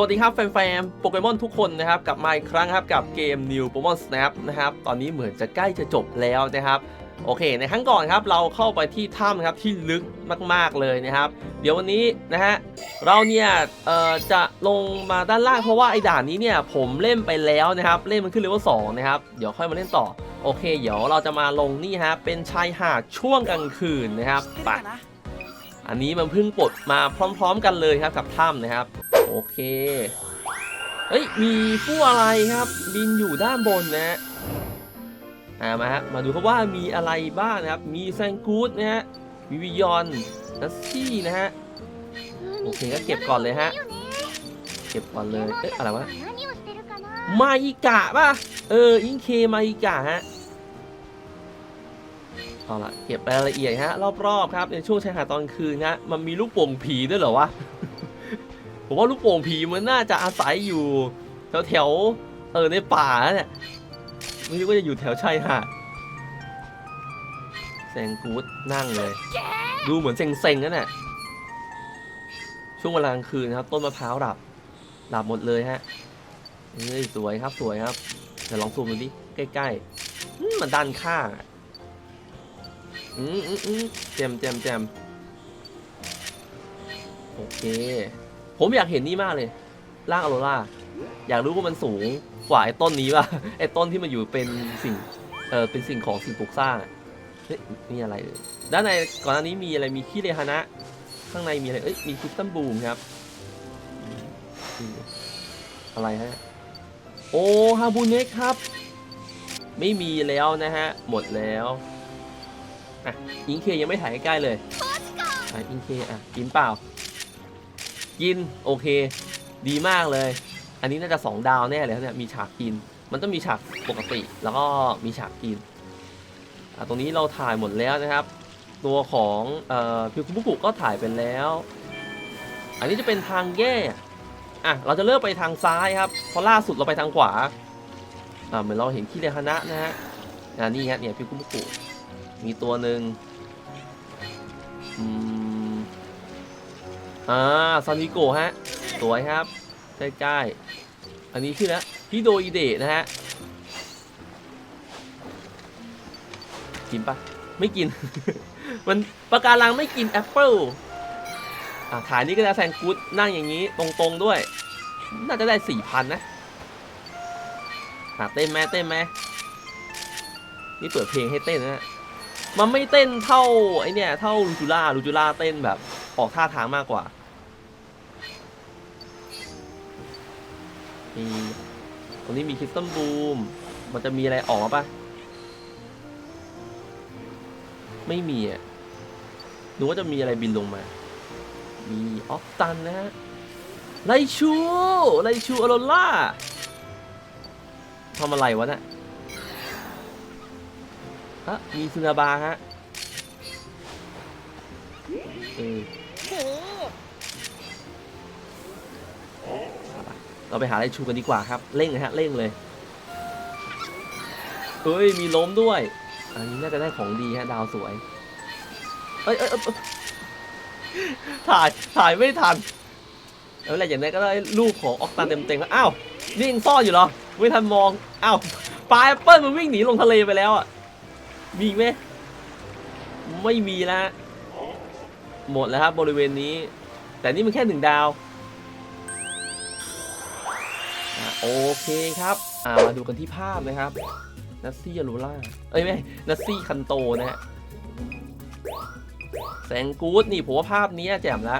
วัสดีครับแฟนๆโปเกมอนทุกคนนะครับกลับมาอีกครั้งครับกับเกม New Pokemon Snap นะครับตอนนี้เหมือนจะใกล้จะจบแล้วนะครับโอเค ในครั้งก่อนครับเราเข้าไปที่ถ้ำครับที่ลึกมากๆเลยนะครับ เดี๋ยววันนี้นะฮะเราเนี่ยเอ่อจะลงมาด้านล่างเพราะว่าไอ้ด่านนี้เนี่ยผมเล่นไปแล้วนะครับเล่นมันขึ้นเลเวลสองนะครับเดี๋ยวค่อยมาเล่นต่อโอเค เดี๋ยวเราจะมาลงนี่ฮะเป็นชายหาดช่วงกลางคืนนะครับไปอันนี้มันเพิ่งปลดมาพร้อม ๆ กันเลยครับกับถ้ำนะครับ โอเค เฮ้ย มีผู้อะไรครับ บินอยู่ด้านบนนะฮะอ่ามาฮะมาดูครับว่ามีอะไรบ้างนะครับ มีแซงกูดนะฮะมีวิยอนนัสซี่นะฮะ โอเคก็เก็บก่อนเลยฮะ เก็บก่อนเลย เอ๊ะอะไรวะ มาอิกะป่ะ เออ อิงเคมาอิกะฮะเอาละเก็บรายละเอียดฮะ รอบๆครับ ในช่วงชายหาดตอนคืนฮะ มันมีลูกโป่งผีด้วยเหรอวะ ผมว่าลูกโป่งผีมันน่าจะอาศัยอยู่แถวแถวๆเออในป่าเนี่ยไม่รู้ว่าจะอยู่แถวชายหาดแซงกูดนั่งเลย ดูเหมือนเซ็งๆนั่นแหละช่วงเวลากลางคืนนะครับ ต้นมะพร้าวดับดับหมดเลยฮะเฮ้ยสวยครับสวยครับเดี๋ยวลองซูมดูดิใกล้ๆมันด้านข้างอะอืมอืมอืมแจมแจมแจมโอเค ผมอยากเห็นนี่มากเลย ร่างอโรราอยากรู้ว่ามันสูงกว่าไอ้ต้นนี้ป่ะ ไอ้ต้นที่มันอยู่เป็นสิ่ง เออเป็นสิ่งของสิ่งปลูกสร้างอะเฮ้ยนี่อะไรเอ่ยด้านในก่อนหน้านี้มีอะไร มีขี้เรฮานะ ข้างในมีอะไร เอ้ย มีคริสตัลบูมครับอืมอะไรฮะ โอ้ฮาบูเน็กครับ ไม่มีแล้วนะฮะ หมดแล้ว อะ อิงเคยังไม่ถ่ายใกล้ๆเลย อะ อิงเค อะกินเปล่า กินโอเค ดีมากเลย อันนี้น่าจะ 2 ดาวแน่เลยเนี่ยมีฉากกิน มันต้องมีฉากปกติ แล้วก็มีฉากกินอะตรงนี้เราถ่ายหมดแล้วนะครับ ตัวของเอ่อพิวคุบุกุก็ถ่ายไปแล้ว อันนี้จะเป็นทางแย่อะเราจะเลือกไปทางซ้ายครับเพราะล่าสุดเราไปทางขวาอ่าเหมือนเราเห็นคิเรฮานะนะฮะอ่านี่ฮะเนี่ยพิวคุบุกุมีตัวหนึ่งอืม อ่าซานิโกะฮะ สวยครับ ใกล้ๆ อันนี้ชื่อแล้วฮิโดอิเดะนะฮะ กินปะไม่กิน มันปะการังไม่กินแอปเปิลอ่าขายนี่ก็จะแซงกูดนั่งอย่างนี้ตรงๆด้วย น่าจะได้สี่พันนะอ่าเต้นไหมเต้นไหมนี่เปิดเพลงให้เต้นนะฮะมันไม่เต้นเท่าไอเนี่ยเท่าลูจูล่าลูจูล่าเต้นแบบออกท่าทางมากกว่า มีตรงนี้มีคริสตัลบูม มันจะมีอะไรออกมาปะไม่มีอะหนูว่าจะมีอะไรบินลงมา มีออฟตันนะฮะไลชูไลชูอโรล่าทำอะไรวะน่ะอะมีซึนาบาฮะเออ เราไปหาอะไรชูกันดีกว่าครับ เร่งเลยฮะเร่งเลย เฮ้ย มีล้มด้วย อันนี้น่าจะได้ของดีฮะดาวสวย เอ้ยเอ้ยถ่ายถ่ายไม่ทันแล้วอะไรอย่างนี้ก็ได้รูปของออกตันเต็มๆแล้วอ้าวนี่ยังซ่อนอยู่เหรอ ไม่ทันมองอ้าวปลาแอปเปิ้ลมันวิ่งหนีลงทะเลไปแล้วอะมีไหมไม่มีแล้วหมดแล้วครับบริเวณนี้ แต่นี่มันแค่หนึ่งดาว โอเคครับ อ่ามาดูกันที่ภาพนะครับนัสซี่ยารูล่า เอ้ยไม่นัสซี่คันโตนะฮะ แสงกู๊ดนี่ผมว่าภาพนี้แจ่มละ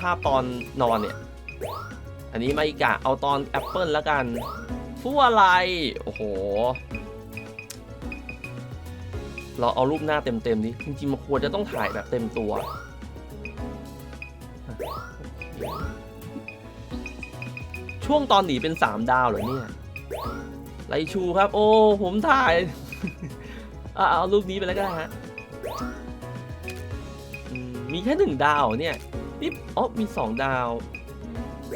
ภาพตอนนอนเนี่ย อันนี้มาอีกะเอาตอนแอปเปิลแล้วกันฟู้อะไร โอ้โห เราเอารูปหน้าเต็มๆนี้จริงๆมันควรจะต้องถ่ายแบบเต็มตัว ช่วงตอนหนีเป็น 3 ดาวเหรอเนี่ยไรชูครับ โอ้ ผมถ่ายเอาเอารูปนี้ไปแล้วก็ได้ฮะ มีแค่หนึ่งดาวเนี่ยนี่อ๋อ มีสองดาว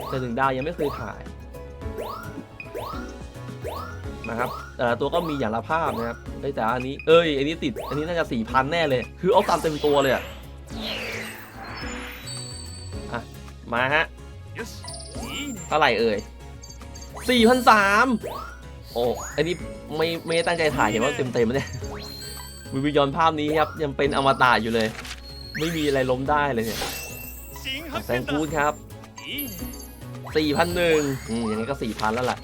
แต่หนึ่งดาวยังไม่เคยถ่าย นะครับแต่ละตัวก็มีอย่างละภาพนะครับแต่อันนี้ เอ้ย อันนี้ติด อันนี้น่าจะสี่พันแน่เลย คือเอาตามเต็มตัวเลยอะอะมาฮะ เท่าไหร่เอ่ย4,003โอ้ อันนี้ไม่ไม่ตั้งใจถ่ายเห็นว่าเต็มเต็มเนี่ยวิวิยอนภาพนี้ครับยังเป็นอมตะอยู่เลย ไม่มีอะไรล้มได้เลยเนี่ยแซงกูดครับสี่พันหนึ่งอย่างนี้ก็4,000แล้วล่ะ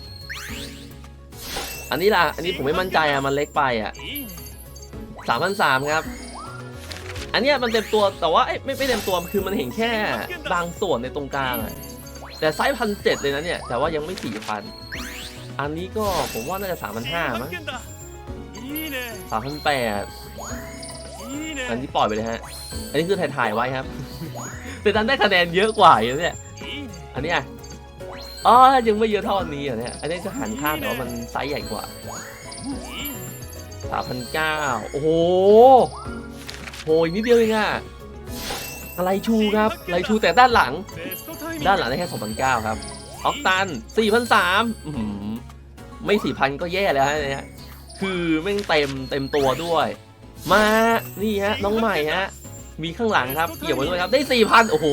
อันนี้ล่ะ อันนี้ผมไม่มั่นใจอะ มันเล็กไปอะ3,003ครับ อันนี้มันเต็มตัวแต่ว่าไม่ไม่เต็มตัวคือมันเห็นแค่บางส่วนในตรงกลางอะ แต่ไซส์พันเจ็ดเลยนะเนี่ย แต่ว่ายังไม่สี่พันอันนี้ก็ผมว่าน่าจะสามพันห้ามั้งสามพันแปดอันนี้ปล่อยไปเลยฮะ อันนี้คือถ่ายถ่ายไว้ครับ แต่ดันได้คะแนนเยอะกว่าอยู่เนี่ย อันนี้อะอ๋อยังไม่เยอะเท่านี้อะเนี่ย อันนี้จะหันข้ามแต่ว่ามันไซส์ใหญ่กว่าสามพันเก้าโอ้โห โหนิดเดียวเองอะ ไรชูครับไรชูแต่ด้านหลัง ด้านหลังได้แค่สองพันเก้าครับออกตัน4,003ไม่สี่พันก็แย่แล้วฮะเนี่ยคือแม่งเต็มเต็มตัวด้วย มานี่ฮะน้องใหม่ฮะมีข้างหลังครับเกี่ยวไว้ด้วยครับได้สี่พันโอ้โห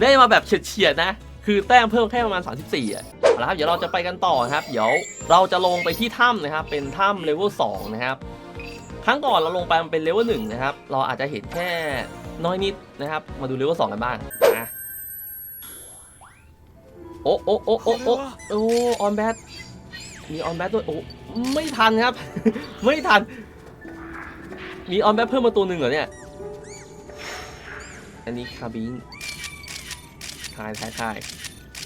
ได้มาแบบเฉียดๆนะ คือแต้มเพิ่มแค่ประมาณ 34อะแล้ครับเดี๋ยวเราจะไปกันต่อครับ เดี๋ยวเราจะลงไปที่ถ้ำนะครับ เป็นถ้ำเลเวล2นะครับ ครั้งก่อนเราลงไปมันเป็นเลเวล1นะครับ เราอาจจะเห็นแค่น้อยนิดนะครับ มาดูเลเวล2กันบ้างนะโอ้โอ้โอ้โอ้โอ้โอ้ออนแบทมีออนแบทด้วยโอ้ไม่ทันครับ ไม่ทัน มีออนแบทเพิ่มมาตัวหนึ่งเหรอเนี่ย อันนี้คาบิงทายทายทาย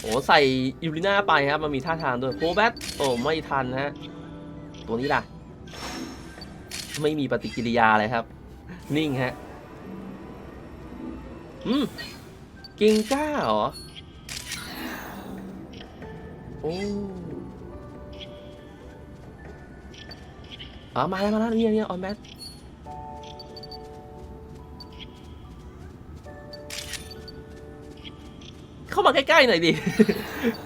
โอ้ใส่ยูริน่าไปครับ มันมีท่าทางด้วยโคแบทโอ้ไม่ทันนะฮะ ตัวนี้ล่ะ ไม่มีปฏิกิริยาเลยครับ นิ่งฮะอืมกิงก้าเหรอ โอ้อ๋อมาแล้วมาแล้วนี่นี่ออนแมทเข้ามาใกล้ๆหน่อยดิ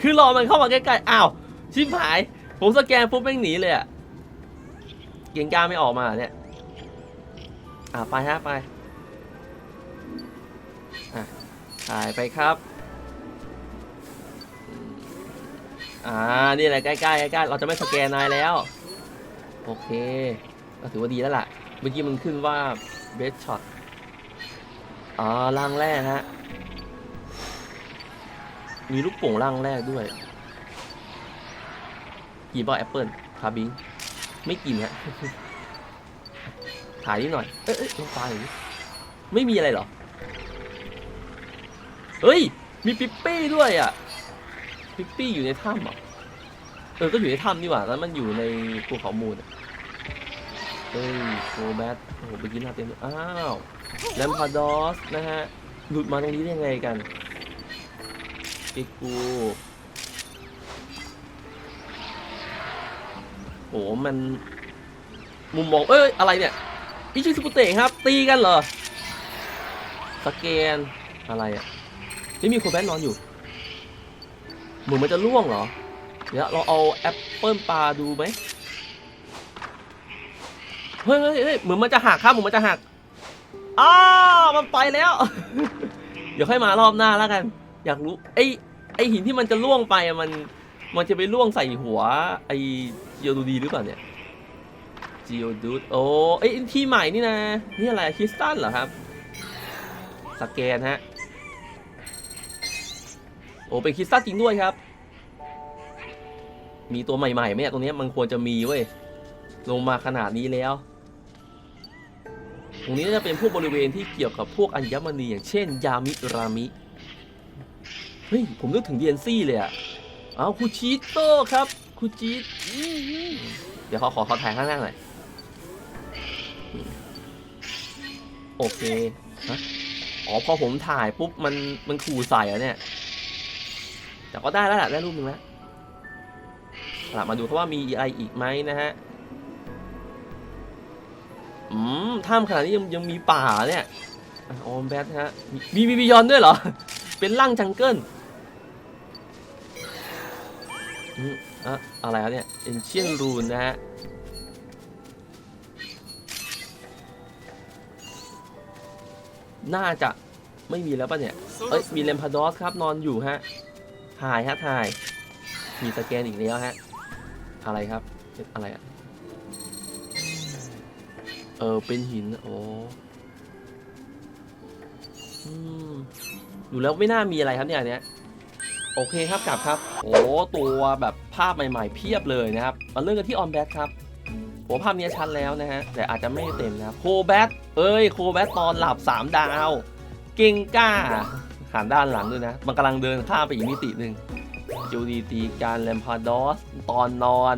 คือรอมันเข้ามาใกล้ๆ อ้าว ชิบหาย ผมสแกนปุ๊บแม่งหนีเลยอะ เกียงก้าไม่ออกมาเนี่ย อ่าไปฮะไป อะถ่ายไปครับ อ่า นี่แหละใกล้ๆใกล้ๆเราจะไม่สแกนนายแล้ว โอเคก็ถือว่าดีแล้วล่ะ เมื่อกี้มันขึ้นว่าเบสช็อตอ๋อล่างแรกฮะ มีลูกโป่งล่างแรกด้วย กี่บอลแอปเปิลคาบิง ไม่กินฮะถ่ายนิดหน่อย เอ้ยเอ้ยลงไปอย่างนี้ไม่มีอะไรเหรอ เฮ้ย มีปิ๊ปปี้ด้วยอะ ปิ๊ปปี้อยู่ในถ้ำเหรอะเออ ก็อยู่ในถ้ำนี่หว่า แล้วมันอยู่ในภูเขามูลอะเฮ้ยโกแบทโอ้โหไปกินหน้าเต็มเลยอ้าวแลมพาดอสนะฮะ หลุดมาตรงนี้ได้ยังไงกันปิกู โอ้โหมัน มุมมอง เอ้ย อะไรเนี่ยอิชิสุกุเตะครับ ตีกันเหรอ สแกน อะไรอะ นี่มีคนแบนนอนอยู่เหมือนมันจะล่วงเหรอ เดี๋ยวเราเอาแอปเปิลปลาดูไหมเฮ้ยเฮ้ยเหมือนมันจะหักครับเหมือนมันจะหักอ้ามันไปแล้ว เดี๋ยวค่อยมารอบหน้าแล้วกัน อยากรู้ ไอ้ไอ้หินที่มันจะล่วงไปอะมัน มันจะไปล่วงใส่หัว ไอ้ จียวดูดีหรือเปล่าเนี่ยจีโอดูดโอ้เอ้ยที่ใหม่นี่นะ นี่อะไรคริสตัลเหรอครับ สแกนฮะ โอ้เป็นคริสตัลจริงด้วยครับ มีตัวใหม่ๆไหมเนี่ยตรงนี้มันควรจะมีเว้ย ลงมาขนาดนี้แล้ว ตรงนี้น่าจะเป็นพวกบริเวณที่เกี่ยวกับพวกอัญมณีอย่างเช่น ยามิรามิ เฮ้ย ผมนึกถึง DNC เลยอะเอาคูชิโต้ครับ คูจิเดี๋ยวเขาขอขอถ่ายข้างหน้าหน่อยโอเคฮะอ๋อพอผมถ่ายปุ๊บมันมันขู่ใส่อะเนี่ย แต่ก็ได้แล้วแหละได้รูปหนึ่งแล้วกลับมาดูเพราะว่ามีอะไรอีกไหมนะฮะ อืมถ้ำขนาดนี้ยังยังมีป่าเนี่ยอะออมแบทฮะ มีมีบิยอนด้วยเหรอ เป็นร่างจังเกิล อะไรครับเนี่ยเอ็นชิเอนรูนนะฮะ น่าจะไม่มีแล้วป่ะเนี่ย เอ้ย มีเลมพาร์ดอสครับนอนอยู่ฮะถ่ายฮะถ่าย มีสแกนอีกแล้วฮะ อะไรครับอะไรอะเออ เป็นหิน โอ้อยู่แล้วไม่น่ามีอะไรครับเนี่ยอันเนี้ย โอเคครับกลับครับ โอ้ตัวแบบภาพใหม่ๆ เพียบเลยนะครับมาเริ่มกันที่ออนแบทครับโอ้ภาพนี้ชัดแล้วนะฮะแต่อาจจะไม่เต็มนะครับโคแบทเอ้ยโคแบทตอนหลับ 3 ดาว เก่งกล้าหันด้านหลังด้วยนะ มันกำลังเดินข้ามไปอีกมิติหนึ่งจูดีตีการแลมพาดอสตอนนอน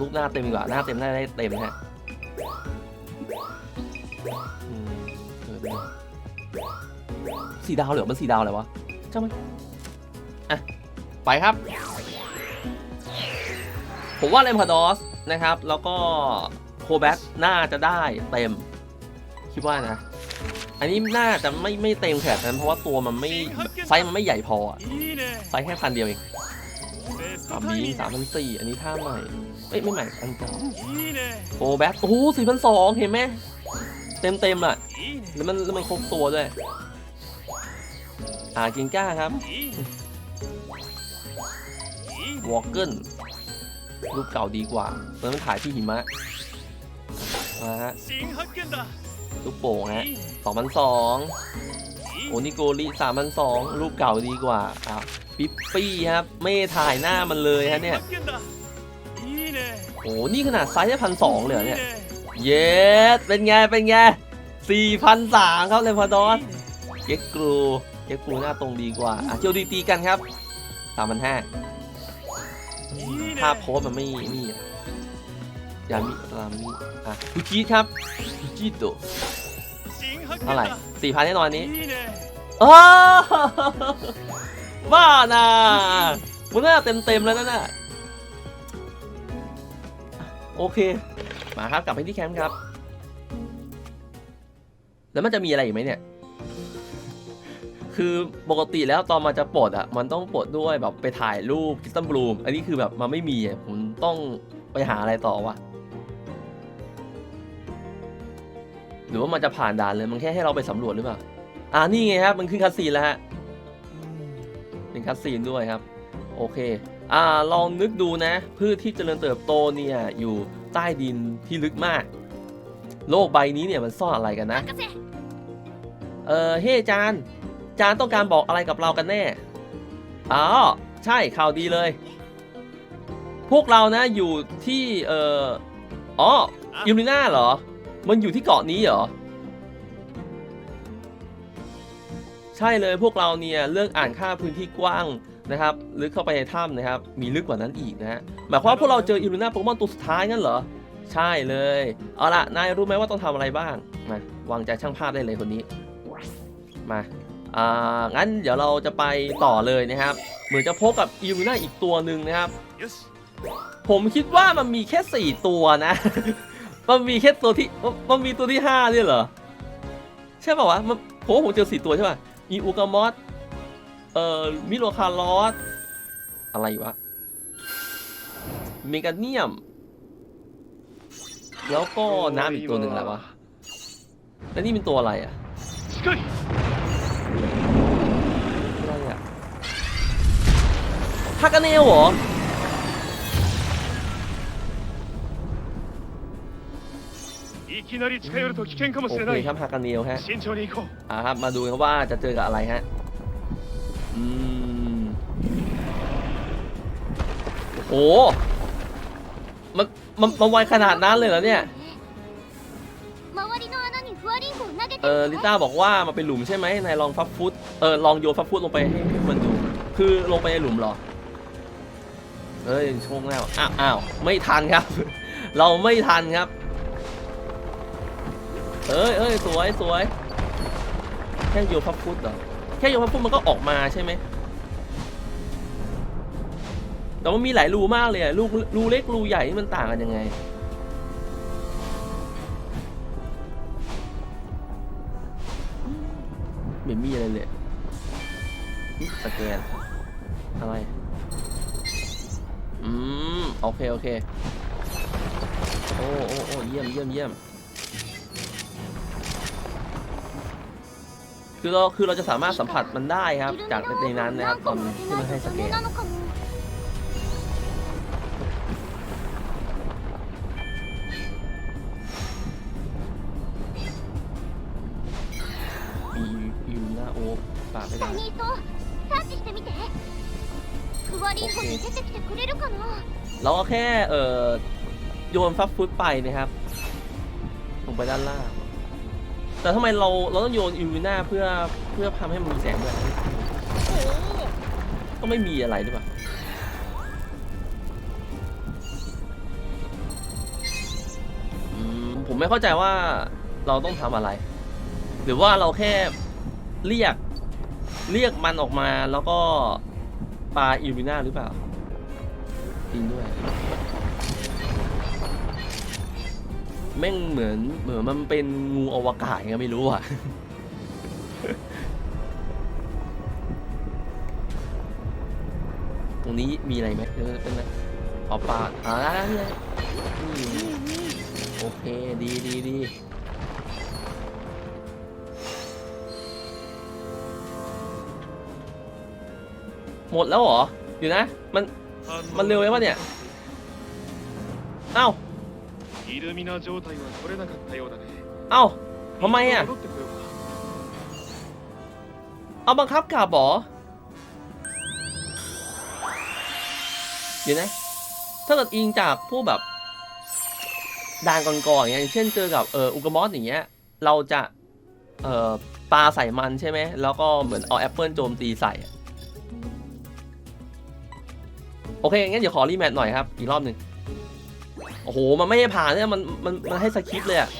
ลูกหน้าเต็มกว่าหน้าเต็มหน้าได้เต็มนะฮะอืมเออเป็นไงสี่ดาวเหรอมันสี่ดาวอะไรวะ จ้ามันอะไปครับ ผมว่าเลมพาดอสนะครับ แล้วก็โคแบทน่าจะได้เต็ม คิดว่านะ อันนี้น่าจะไม่ไม่เต็มแขนั้นเพราะว่าตัวมันไม่ไซส์มันไม่ใหญ่พอไซส์แค่พันเดียวเองสามนี้สามพันสี่อันนี้ท่าใหม่เอ้ยไม่ใหม่อันเก่าโคแบทโอ้โหสี่พันสองเห็นไหมเต็มเต็มอะแล้วมันแล้วมันครบตัวด้วย หากิงก้าครับวอลเกิลรูปเก่าดีกว่าเพราะมันขายที่หิมะนะฮะลูกโป่งฮะสองพันสองโอนิโกริสามพันสองรูปเก่าดีกว่าอ้าวปิปปี้ครับ ไม่ถ่ายหน้ามันเลยฮะเนี่ยโอ้นี่ขนาดไซส์พันสองเลยเนี่ย เยสเป็นไง เป็นไงสี่พันสามเขาเลยพอดอนเก็กกรู เอฟฟูหน้าตรงดีกว่าอะเที่ยวดีๆกันครับสามพันห้าภาพโพสมันไม่มีอยามีรามิอะฟูจิครับฟูจิโตเท่าไหร่สี่พันแน่นอนนี้โอ้บ้านะมันน่าเต็มเต็มแล้วนั่นน่ะโอเค มาครับกลับไปที่แคมป์ครับ แล้วมันจะมีอะไรอีกไหมเนี่ย คือปกติแล้วตอนมันจะปลดอะมันต้องปลดด้วยแบบไปถ่ายรูปคิสตันบลูมอันนี้คือแบบมันไม่มีอะผมต้องไปหาอะไรต่อวะหรือว่ามันจะผ่านด่านเลยมันแค่ให้เราไปสำรวจหรือเปล่าอ่านี่ไงครับมันขึ้นคัสซีนแล้วฮะเป็นคัสซีนด้วยครับ โอเคอ่าลองนึกดูนะ พืชที่เจริญเติบโตเนี่ยอยู่ใต้ดินที่ลึกมาก โลกใบนี้เนี่ยมันซ่อนอะไรกันนะ任せเออเฮ้จาน จานต้องการบอกอะไรกับเรากันแน่ อ๋อ ใช่ข่าวดีเลย พวกเรานะอยู่ที่เอ่ออ๋ออิลูน่าเหรอ มันอยู่ที่เกาะนี้เหรอ ใช่เลยพวกเราเนี่ยเลือกอ่านค่าพื้นที่กว้างนะครับลึกเข้าไปในถ้ำนะครับ มีลึกกว่านั้นอีกนะฮะหมายความว่าพวกเราเจออิลูน่าโปเกมอนตัวสุดท้ายงั้นเหรอ ใช่เลย เอาละนายรู้ไหมว่าต้องทำอะไรบ้าง มาวางใจช่างภาพได้เลยคนนี้ มา อ่างั้นเดี๋ยวเราจะไปต่อเลยนะครับ เหมือนจะพบกับอิลูน่าอีกตัวหนึ่งนะครับよしผมคิดว่ามันมีแค่สี่ตัวนะ มันมีแค่ตัวที่มันมีตัวที่ห้าด้วยเหรอ ใช่ป่าวะมันผมว่าผมเจอสี่ตัวใช่ป่ะมีอูกามอสเอ่อมิโลคาร์ลอสอะไรวะเมกาเนียม แล้วก็น้ำอีกตัวหนึ่งอะไรวะแล้วนี่เป็นตัวอะไรอะ ทากาเนลโอเคครับฮากาเนลฮะอ่าครับมาดูกันว่าจะเจอกับอะไรฮะอืมโอ้มันมันมันไวขนาดนั้นเลยเหรอเนี่ยเออลิต้าบอกว่ามันเป็นหลุมใช่ไหมนายลองฟับฟุตเออลองโยนฟับฟุตลงไปให้มันดูคือลงไปในหลุมหรอ เอ้ยโชคแล้วอ้าวอ้าวไม่ทันครับ เราไม่ทันครับเอ้ยเอ้ยสวยสวยแค่โยนฟักฟุตเหรอแค่โยนฟักฟุตมันก็ออกมาใช่ไหมแต่ว่ามีหลายรูมากเลยอะรูรูเล็กรูใหญ่นี่มันต่างกันยังไงไม่มีอะไรเลยสแกนอะไร อืมโอเคโอเคโอ้โอ้โอ้เยี่ยมเยี่ยมเยี่ยมคือเราคือเราจะสามารถสัมผัสมันได้ครับ จากในนั้นนะครับตอนที่มันให้สเกล เราก็แค่เอ่อโยนฟับฟุตไปนะครับลงไปด้านล่าง แต่ทำไมเราเราต้องโยนอิลูมิน่าเพื่อเพื่อทำให้มันมีแสงด้วยก็ไม่มีอะไรหรือเปล่าผมไม่เข้าใจว่าเราต้องทำอะไร หรือว่าเราแค่เรียกเรียกมันออกมาแล้วก็ปาอิลูมิน่าหรือเปล่า จริงด้วย แม่งเหมือนเหมือนมันเป็นงูอวกาศไงไม่รู้อะตรงนี้มีอะไรไหมเออเป็นอะไรอ๋อปาอ่านี่ไงนี่โอเค ดีดีดีหมดแล้วเหรอ อยู่นะ มัน มันเร็วไหมวะเนี่ย เอ้า イルミナ状態は取れなかったようだね เอ้าทำไมอ่ะ 戻ってこようか เอาบังคับกลับเหรอเดี๋ยวนะ ถ้าเกิดอิงจากพวกแบบด่านก่อนๆอย่างเงี้ยอย่างเช่นเจอกับเอออุกามอสอย่างเงี้ย เราจะเอ่อปลาใส่มันใช่ไหม แล้วก็เหมือนเอาแอปเปิลโจมตีใส่อะ โอเค งั้นเดี๋ยวขอรีแมทหน่อยครับ อีกรอบหนึ่งโอ้โห มันไม่ให้ผ่านเนี่ย มัน มัน มันให้สคริปเลยอะ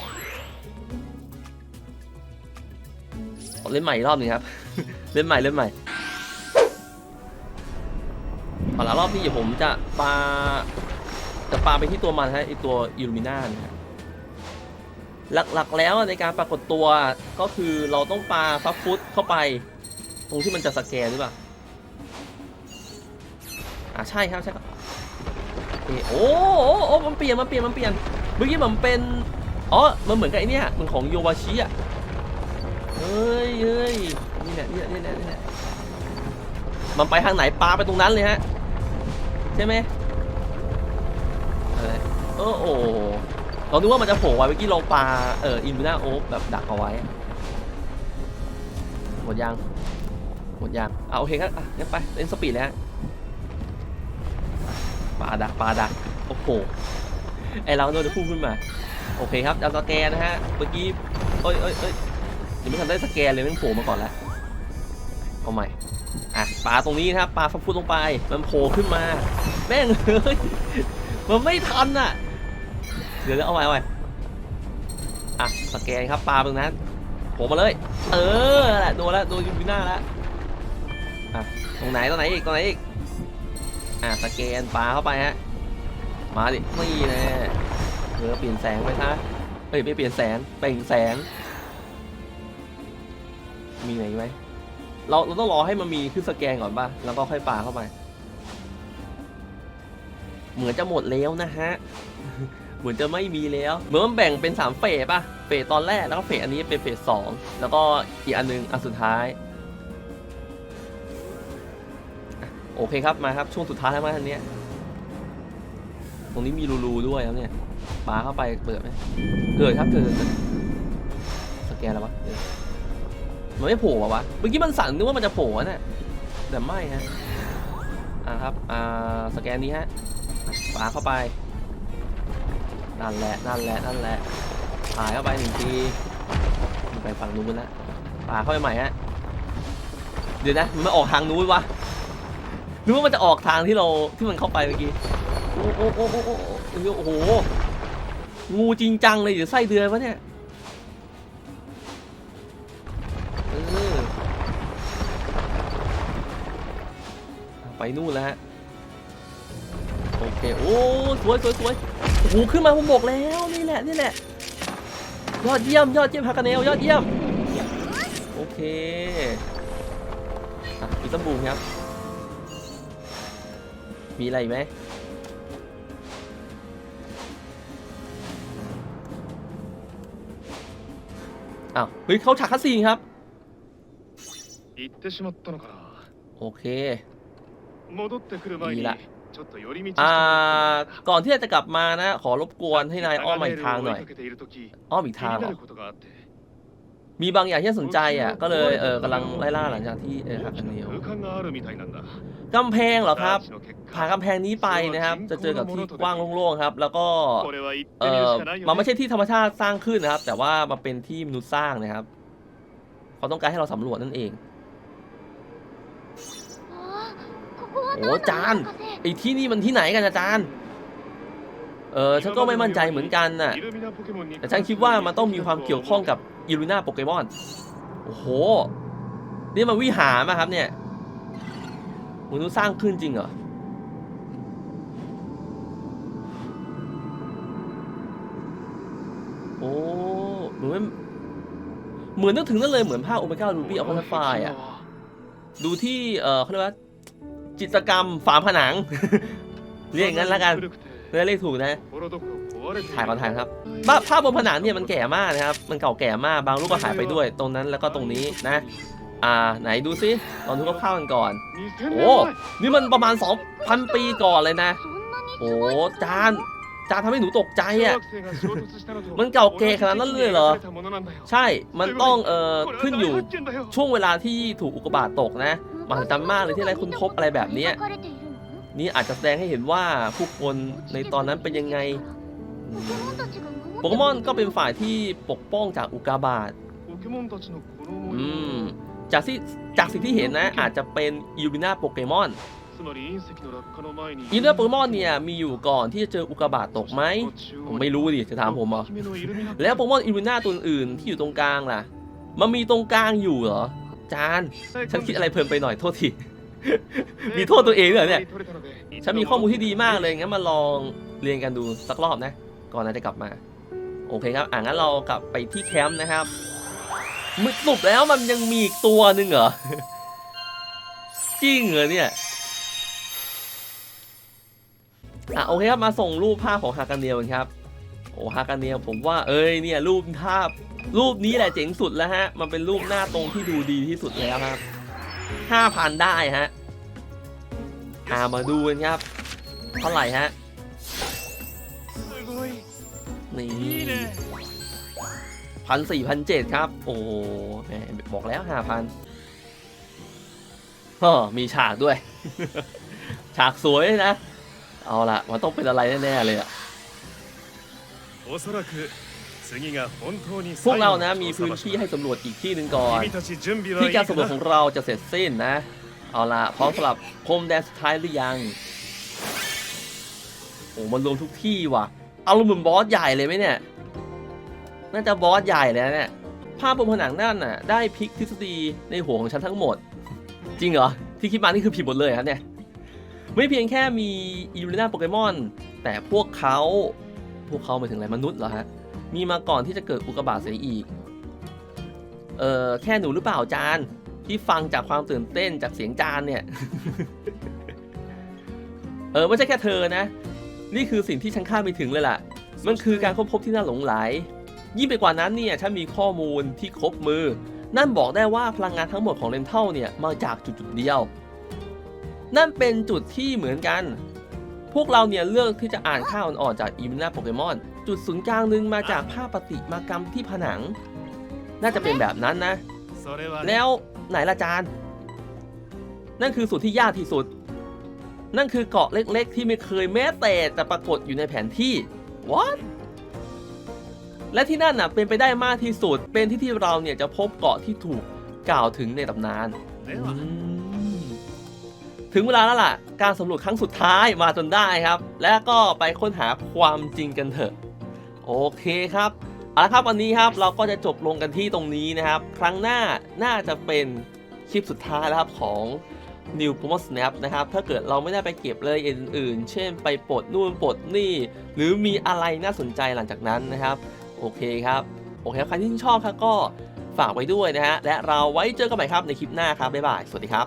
เล่นใหม่อีกรอบหนึ่งครับ เล่นใหม่ เล่นใหม่เอาละรอบนี้เดี๋ยวผมจะปา จะปาไปที่ตัวมันฮะไอตัวอิลูมิน่านะฮะหลักๆแล้วในการปรากฏตัวก็คือเราต้องปาฟับฟุตเข้าไป ตรงที่มันจะสแกนหรือเปล่า อ่าใช่ครับใช่ครับโอ้โอ้โอ้มันเปลี่ยนมันเปลี่ยนมันเปลี่ยนเมื่อกี้มันเป็นอ๋อมันเหมือนกับไอเนี้ยมันของโยวาชิอะเฮ้ยเฮ้ยนี่แหละนี่แหละนี่แหละนี่แหละมันไปทางไหนปลาไปตรงนั้นเลยฮะใช่ไหมอะไรเออโอ้เราคิดว่ามันจะโผล่ไว้เมื่อกี้เราปลาเอออินวิน่าโอ๊แบบดักเอาไว้หมดยังหมดยังเอะโอเคครับอะงั้นไปเล่นสปีดเลยฮะ ปลาดักปลาดักโอ้โหไอเราโดนจะพุ่งขึ้นมา โอเคครับดับสแกนนะฮะเมื่อกี้เอ้ยเอ้ยเอ้ยยังไม่ทันได้สแกนเลยแม่งโผล่มาก่อนแล้วเอาใหม่อะปลาตรงนี้นะครับปลาฟักฟุตลงไปมันโผล่ขึ้นมา แม่งเฮ้ยมันไม่ทันอะเดี๋ยวเอาไว้เอาไว้อะสแกนครับปลาตรงนั้นโผล่มาเลย เออแหละโดนแล้วโดนยูบิน่าแล้วอะตรงไหนตรงไหนอีกตรงไหนอีก อะสแกนปลาเข้าไปฮะ มาดินี่แน่เออเปลี่ยนแสงไปซะเฮ้ยไม่เปลี่ยนแสงเปล่งแสง มีไหนไหมเราเราต้องรอให้มันมีขึ้นสแกนก่อนป่ะ แล้วก็ค่อยปาเข้าไป เหมือนจะหมดแล้วนะฮะ เหมือนจะไม่มีแล้ว เหมือนมันแบ่งเป็นสามเฟสป่ะ เฟสตอนแรกแล้วก็เฟสอันนี้เป็นเฟสสองแล้วก็อีกอันหนึงอันสุดท้าย โอเคครับมาครับช่วงสุดท้ายแล้วมาอันเนี้ยตรงนี้มีรูๆด้วยครับเนี่ยปาเข้าไปเปิดไหมเกิดครับเกิดสแกนแล้ววะเดี๋ยวมันไม่โผล่วะเมื่อกี้มันสั่นนึกว่ามันจะโผล่น่ะแต่ไม่ฮะอ่าครับอ่าสแกนนี้ฮะปาเข้าไปนั่นแหละนั่นแหละนั่นแหละถ่ายเข้าไปหนึ่งทีมันไปฝั่งนู้นแล้วปาเข้าไปใหม่ฮะเดี๋ยวนะมันไม่ออกทางนู้นวะ นึกว่ามันจะออกทางที่เราที่มันเข้าไปเมื่อกี้ โอ้โอ้โอ้โอ้โอ้โอ้โห งูจริงจังเลยหรือไส้เดือนวะเนี่ยเออไปนู่นแล้วฮะ โอเค โอ้ สวยสวยสวยโอ้โห ขึ้นมาผมบอกแล้วนี่แหละนี่แหละ ยอดเยี่ยมยอดเยี่ยมฮากาเนลยอดเยี่ยม โอเคอะอีกตั้งบูมครับ มีอะไรอีกไหม อ้าว เฮ้ย เขาฉากคัสซีนครับ 行ってしまったのかな โอเค 戻ってくる前にいいらちょっと寄り道して อ่า もらっていいか ก่อนที่จะกลับมานะ ขอรบกวนให้นายอ้อมมาอีกทางหน่อย 長ネイルを追いかけている時 อ้อมอีก 気 ทาง に เหร な อ ることがあって มีบางอย่างที่สนใจอะก็เลยเออกำลังไล่ล่าหลังจากที่เออหักอันี้วกำแพงเหรอครับผ่ากำแพงนี้ไปนะครับ จะเจอกับที่กว้างโล่งๆครับ แล้วก็เออมันไม่ใช่ที่ธรรมชาติสร้างขึ้นนะครับ แต่ว่ามันเป็นที่มนุษย์สร้างนะครับเขาต้องการให้เราสำรวจนั่นเองโอ้จานไอ้ที่นี่มันที่ไหนกันอาจารย์เออฉันก็ไม่มั่นใจเหมือนกันน่ะแต่ฉันคิดว่ามันต้องมีความเกี่ยวข้องกับ อิลูน่าโปเกมอน โอ้โห นี่มันวิหารมาครับเนี่ยมนุษย์สร้างขึ้นจริงเหรอ โอ้เหมือนเหมือนนึกถึงนั่นเลยเหมือนภาคโอเมก้ารูบี้ออฟไฟอะ ดูที่ เออเขาเรียกว่า จิตรกรรมฝาผนัง เรียกอย่างนั้นแล้วกัน เพื่อเลขถูกนะถ่ายก่อนถ่ายครับภาพบนผนังเนี่ยมันแก่มากนะครับ มันเก่าแก่มาก บางรูปก็หายไปด้วย ตรงนั้นแล้วก็ตรงนี้นะ อ่า ไหนดูซิลองดูภาพกันก่อน โอ้ นี่มันประมาณ 2,000 ปีก่อนเลยนะ โอ้จานจานทำให้หนูตกใจอะ มันเก่าแก่ขนาดนั้นเลยเหรอ ใช่ มันต้องเอ่อขึ้นอยู่ช่วงเวลาที่ถูกอุกกาบาตตกนะมหัศจรรมากเลยที่อะไรคุณพบอะไรแบบนี้ นี้อาจจะแสดงให้เห็นว่าผู้คนในตอนนั้นเป็นยังไง โปเกมอนก็เป็นฝ่ายที่ปกป้องจากอุกาบาตจากที่จากสิ่งที่เห็นนะอาจจะเป็นอิลูมิน่าโปเกมอนอินเนอร์โปเกมอนเนี่ยมีอยู่ก่อนที่จะเจออุกาบาตตกไหมผมไม่รู้ดิจะถามผมเหรอแล้วโปเกมอนอิลูมิน่าตัวอื่นที่อยู่ตรงกลางล่ะ มันมีตรงกลางอยู่เหรอจานฉันคิดอะไรเพลินไปหน่อยโทษที มีโทษตัวเองด้วยเหรอเนี่ย ฉันมีข้อมูลที่ดีมากเลย งั้นมาลองเรียนกันดูสักรอบนะ ก่อนนะจะกลับมา โอเคครับ อะงั้นเรากลับไปที่แคมป์นะครับมึกสรุปแล้วมันยังมีอีกตัวหนึ่งเหรอ จริงเหรอเนี่ย อะโอเคครับ มาส่งรูปภาพของฮากันเนียลกันครับ โอ้ฮากันเนียลผมว่าเอ้ยเนี่ยรูปภาพ รูปนี้แหละเจ๋งสุดแล้วฮะ มันเป็นรูปหน้าตรงที่ดูดีที่สุดแล้วครับ ห้าพันได้ฮะอามาดูกันครับ เท่าไหร่ฮะ นี่พันสี่พันเจ็ดครับ โอ้แหมบอกแล้วห้าพันก็มีฉากด้วย ฉากสวยนะ เอาละมันต้องเป็นอะไรแน่ ๆ เลยอะ พวกเรานะมีพื้นที่ให้สำรวจอีกที่หนึ่งก่อน ที่การสำรวจของเราจะเสร็จสิ้นนะ เอาละพร้อมสำหรับพรมแดนสุดท้ายหรือยังโอ้มันรวมทุกที่ว่ะ เอารวมเหมือนบอสใหญ่เลยไหมเนี่ย น่าจะบอสใหญ่แล้วเนี่ย ภาพบนผนังนั่นน่ะ ได้พลิกทฤษฎีในหัวของฉันทั้งหมด จริงเหรอ ที่คิดมานี่คือผิดหมดเลยครับเนี่ย ไม่เพียงแค่มีอีลูน่าโปเกมอน แต่พวกเขา พวกเขาหมายถึงอะไรมนุษย์เหรอฮะ มีมาก่อนที่จะเกิดอุกกาบาตเสียอีก เออแค่หนูหรือเปล่าจานที่ฟังจากความตื่นเต้นจากเสียงจานเนี่ย เออไม่ใช่แค่เธอนะ นี่คือสิ่งที่ฉันคาดไม่ถึงเลยล่ะ มันคือการค้นพบที่น่าหลงไหล ยิ่งไปกว่านั้นเนี่ยถ้ามีข้อมูลที่ครบมือ นั่นบอกได้ว่าพลังงานทั้งหมดของเลนเทลเนี่ยมาจากจุดจุดๆเดียว นั่นเป็นจุดที่เหมือนกัน พวกเราเนี่ยเลือกที่จะอ่านค่าวอ่อนๆจากอีมินาโปเกมอน จุดศูนย์กลางหนึ่งมาจากภาพปฏิมากรรมที่ผนัง น่าจะเป็นแบบนั้นนะ แล้วไหนละจานนั่นคือส่วนที่ยากที่สุด นั่นคือเกาะเล็กๆ ที่ไม่เคยแม้แต่จะปรากฏอยู่ในแผนที่ what และที่นั่นน่ะเป็นไปได้มากที่สุด เป็นที่ที่เราเนี่ยจะพบเกาะที่ถูกกล่าวถึงในตำนาน ถึงเวลาแล้วล่ะ การสำรวจครั้งสุดท้ายมาจนได้ครับ และก็ไปค้นหาความจริงกันเถอะ โอเคครับเอาละครับวันนี้ครับเราก็จะจบลงกันที่ตรงนี้นะครับ ครั้งหน้าน่าจะเป็นคลิปสุดท้ายแล้วครับของ New p o m o Snap นะครับ ถ้าเกิดเราไม่ได้ไปเก็บรายละเอียอื่น ๆ เช่นไปปลดนู่นปลดนี่ หรือมีอะไรน่าสนใจหลังจากนั้นนะครับ โอเคครับ โอเคครับใครที่ชื่นชอบครับก็ฝากไว้ด้วยนะฮะและเราไว้เจอกันใหม่ครับในคลิปหน้าครับบ๊ายบายสวัสดีครับ